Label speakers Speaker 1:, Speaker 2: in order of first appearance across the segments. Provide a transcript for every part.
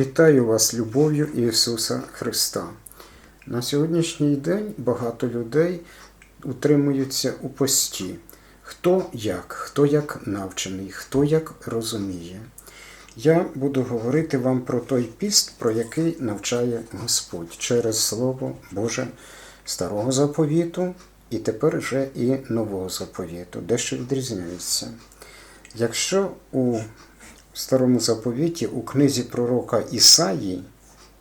Speaker 1: Вітаю вас любов'ю Ісуса Христа. На сьогоднішній день багато людей утримуються у пості. Хто як, хто як навчений, хто як розуміє. Я буду говорити вам про той піст, про який навчає Господь через Слово Боже Старого заповіту і тепер вже і Нового заповіту, дещо відрізняється. Якщо у старому заповіті у книзі пророка Ісаї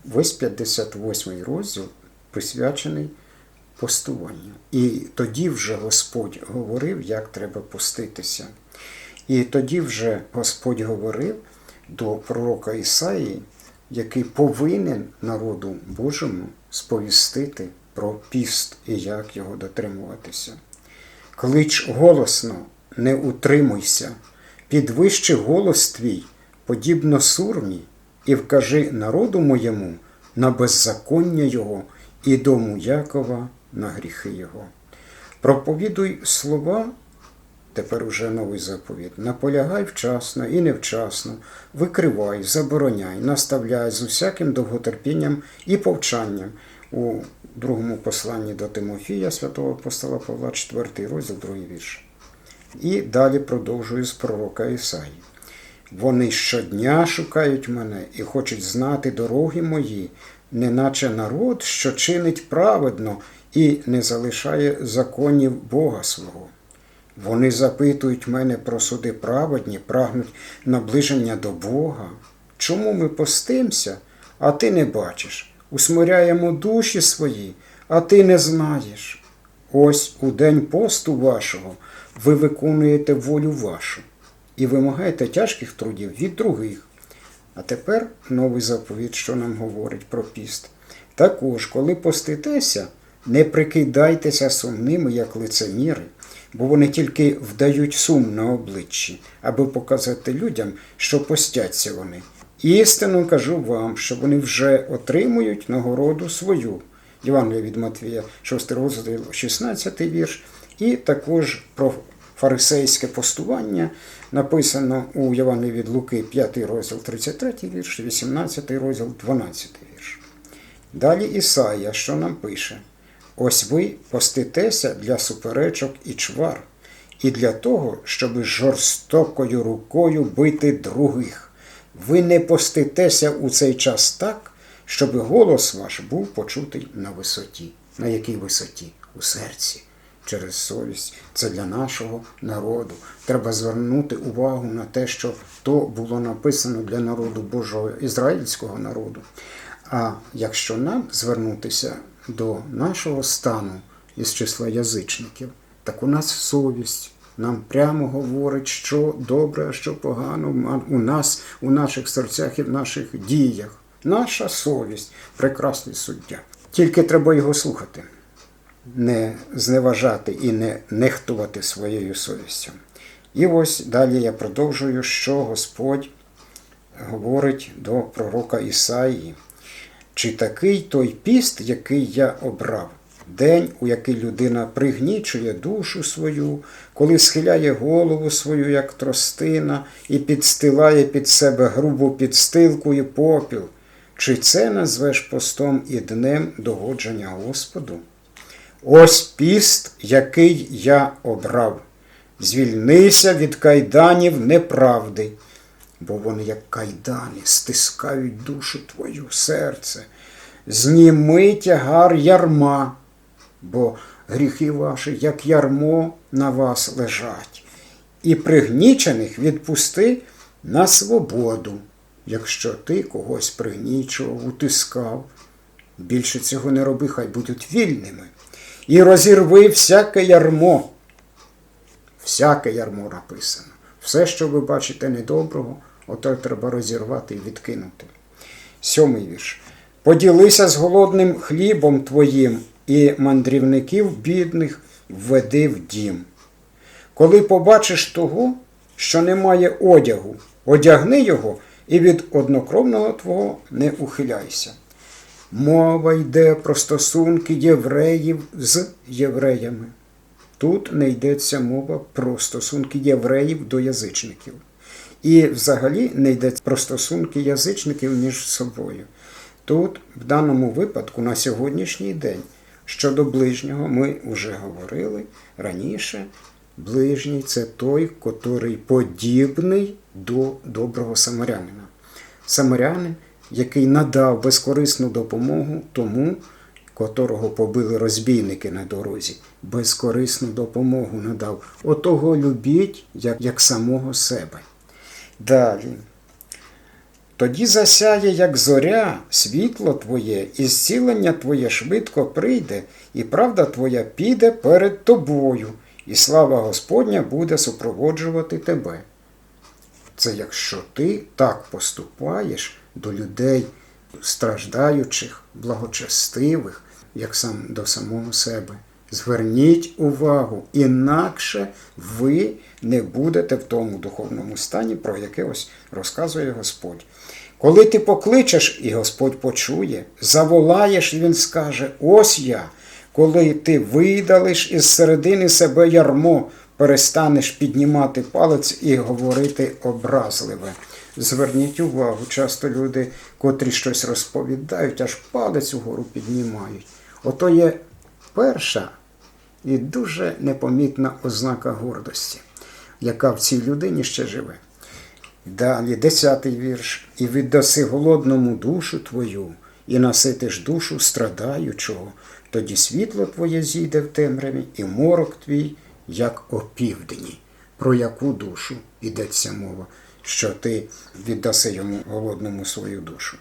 Speaker 1: весь 58 розділ присвячений постуванню. І тоді вже Господь говорив, як треба поститися. І тоді вже Господь говорив до пророка Ісаї, який повинен народу Божому сповістити про піст і як його дотримуватися. Клич голосно, не утримуйся, підвищи голос твій, подібно сурмі, і вкажи народу моєму на беззаконня його і дому Якова на гріхи його. Проповідуй слова, тепер уже новий заповіт, наполягай вчасно і невчасно, викривай, забороняй, наставляй з усяким довготерпінням і повчанням у другому посланні до Тимофія, святого апостола Павла, 4 розділ, 2 вірш. І далі продовжую з пророка Ісаї. Вони щодня шукають мене і хочуть знати дороги мої, неначе народ, що чинить праведно і не залишає законів Бога свого. Вони запитують мене про суди праведні, прагнуть наближення до Бога. Чому ми постимся, а ти не бачиш? Усмиряємо душі свої, а ти не знаєш. Ось у день посту вашого ви виконуєте волю вашу і вимагаєте тяжких трудів від других. А тепер новий заповідь, що нам говорить про піст. Також, коли поститеся, не прикидайтеся сумними, як лицеміри, бо вони тільки вдають сум на обличчі, аби показати людям, що постяться вони. Істину кажу вам, що вони вже отримують нагороду свою. Євангелія від Матвія, 6 розділ, 16 вірш, і також про фарисейське постування написано у Євангелії від Луки, 5 розділ, 33 вірш, 18 розділ, 12 вірш. Далі Ісая, що нам пише: Ось ви поститеся для суперечок і чвар, і для того, щоб жорстокою рукою бити других. Ви не поститеся у цей час так, щоб голос ваш був почутий на висоті. На якій висоті? У серці, через совість. Це для нашого народу. Треба звернути увагу на те, що то було написано для народу Божого ізраїльського народу. А якщо нам звернутися до нашого стану із числа язичників, так у нас совість. Нам прямо говорить, що добре, а що погано у нас, у наших серцях і в наших діях. Наша совість прекрасний суддя. Тільки треба його слухати, не зневажати і не нехтувати своєю совістю. І ось далі я продовжую, що Господь говорить до пророка Ісаї. Чи такий той піст, який я обрав? День, у який людина пригнічує душу свою, коли схиляє голову свою, як тростина, і підстилає під себе грубу підстилку і попіл. Чи це назвеш постом і днем догодження Господу? Ось піст, який я обрав. Звільнися від кайданів неправди, бо вони, як кайдани, стискають душу твою серце. Зніми тягар ярма, бо гріхи ваші, як ярмо, на вас лежать, і пригнічених відпусти на свободу, якщо ти когось пригнічував, утискав. Більше цього не роби, хай будуть вільними. І розірви всяке ярмо. Всяке ярмо написано. Все, що ви бачите недоброго, ото треба розірвати і відкинути. Сьомий вірш. Поділися з голодним хлібом твоїм і мандрівників бідних введи в дім. Коли побачиш того, що немає одягу, одягни його і від однокровного твого не ухиляйся. Мова йде про стосунки євреїв з євреями. Тут не йдеться мова про стосунки євреїв до язичників. І взагалі не йде про стосунки язичників між собою. Тут, в даному випадку, на сьогоднішній день, щодо ближнього, ми вже говорили раніше. Ближній це той, котрий подібний до доброго самарянина. Самарянин, який надав безкорисну допомогу тому, котрого побили розбійники на дорозі, безкорисну допомогу надав. Отого любіть, як, як самого себе. Далі. Тоді засяє, як зоря, світло твоє, і зцілення твоє швидко прийде, і правда твоя піде перед тобою, і слава Господня буде супроводжувати тебе. Це якщо ти так поступаєш до людей страждаючих, благочестивих, як сам до самого себе. Зверніть увагу, інакше ви не будете в тому духовному стані, про яке ось розказує Господь. Коли ти покличеш, і Господь почує, заволаєш, і Він скаже: Ось я. Коли ти видалиш із середини себе ярмо, перестанеш піднімати палець і говорити образливе. Зверніть увагу, часто люди, котрі щось розповідають, аж палець угору піднімають. Ото є перша і дуже непомітна ознака гордості, яка в цій людині ще живе. Далі, десятий вірш. І віддаси голодному душу твою, і наситиш душу страдаючого, тоді світло твоє зійде в темряві, і морок твій, як опівдні. Про яку душу йдеться мова, що ти віддаси йому голодному свою душу?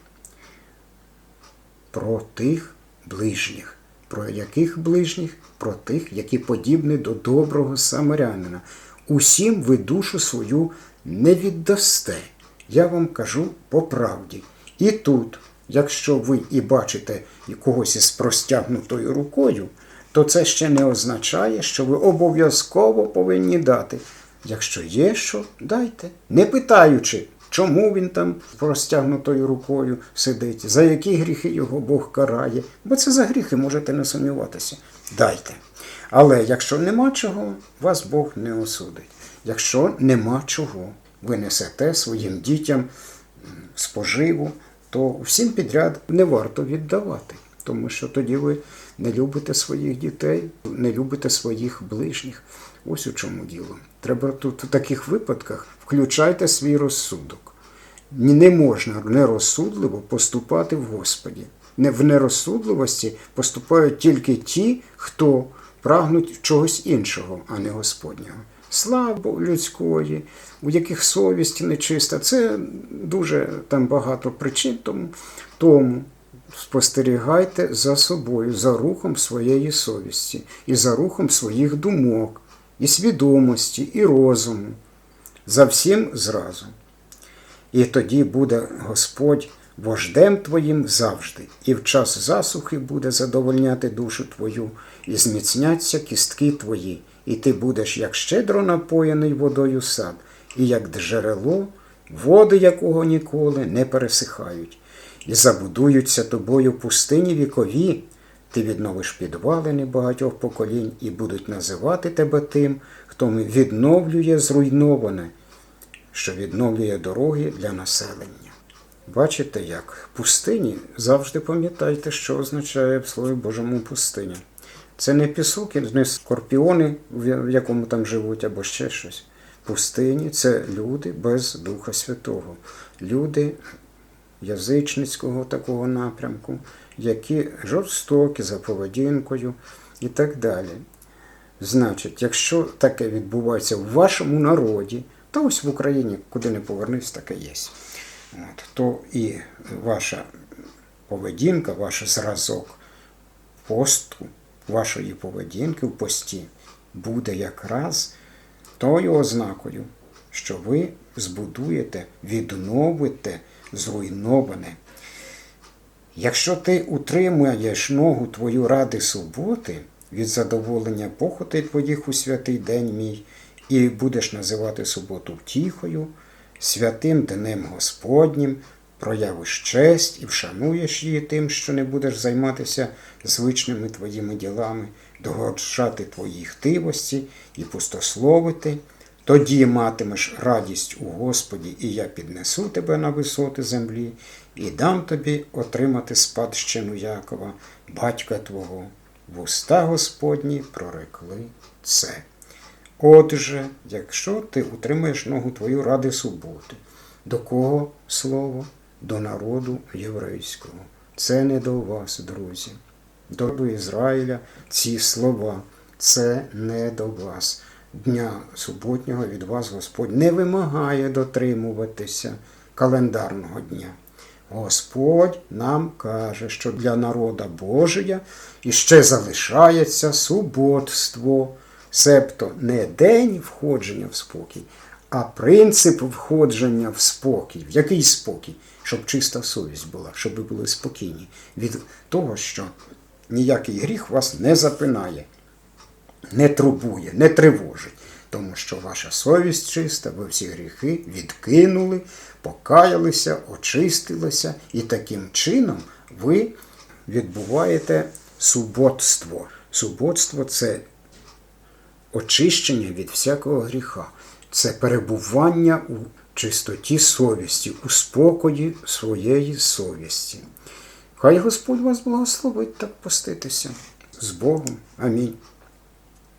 Speaker 1: Про тих ближніх. Про яких ближніх? Про тих, які подібні до доброго самарянина. Усім ви душу свою не віддасте. Я вам кажу по правді. І тут, якщо ви і бачите когось із простягнутою рукою, то це ще не означає, що ви обов'язково повинні дати. Якщо є що, дайте, не питаючи, чому він там простягнутою рукою сидить, за які гріхи його Бог карає, бо це за гріхи можете не сумніватися. Дайте. Але якщо нема чого, вас Бог не осудить. Якщо нема чого, ви несете своїм дітям споживу, то всім підряд не варто віддавати, тому що тоді ви не любите своїх дітей, не любите своїх ближніх. Ось у чому діло. Треба тут в таких випадках включайте свій розсудок. Не можна нерозсудливо поступати в Господі. В нерозсудливості поступають тільки ті, хто прагнуть чогось іншого, а не Господнього. Слабо людської, у яких совість нечиста. Це дуже там багато причин тому. Спостерігайте за собою, за рухом своєї совісті, і за рухом своїх думок, і свідомості, і розуму. За всім зразу. І тоді буде Господь вождем твоїм завжди, і в час засухи буде задовольняти душу твою, і зміцняться кістки твої, і ти будеш як щедро напоєний водою сад, і як джерело, води якого ніколи не пересихають, і забудуються тобою пустині вікові. Ти відновиш підвалини багатьох поколінь і будуть називати тебе тим, хто відновлює зруйноване, що відновлює дороги для населення. Бачите, як пустині завжди пам'ятайте, що означає в Слові Божому пустиня. Це не пісок, не скорпіони, в якому там живуть, або ще щось. Пустині це люди без Духа Святого, люди язичницького такого напрямку, які жорстокі за поведінкою і так далі. Значить, якщо таке відбувається в вашому народі, то ось в Україні, куди не повернись, таке є. От, то і ваша поведінка, ваш зразок посту, вашої поведінки в пості буде якраз тою ознакою, що ви збудуєте, відновите зруйноване. Якщо ти утримуєш ногу твою ради суботи від задоволення похоти твоїх у святий день мій, і будеш називати суботу втіхою, святим днем Господнім, проявиш честь і вшануєш її тим, що не будеш займатися звичними твоїми ділами, догоджати твої хтивості і пустословити, Тоді матимеш радість у Господі, і я піднесу тебе на висоти землі, і дам тобі отримати спадщину Якова, батька твого. Вуста Господні прорекли це. Отже, якщо ти утримаєш ногу твою ради суботи, до кого слово? До народу єврейського. Це не до вас, друзі. До Ізраїля ці слова. Це не до вас. Дня суботнього від вас Господь не вимагає дотримуватися календарного дня. Господь нам каже, що для народа Божия іще залишається суботство, себто не день входження в спокій, а принцип входження в спокій. В який спокій? Щоб чиста совість була, щоб ви були спокійні від того, що ніякий гріх вас не запинає, не турбує, не тривожить. Тому що ваша совість чиста, ви всі гріхи відкинули, покаялися, очистилися, і таким чином ви відбуваєте суботство. Суботство це очищення від всякого гріха, це перебування у чистоті совісті, у спокої своєї совісті. Хай Господь вас благословить так поститися. З Богом. Амінь.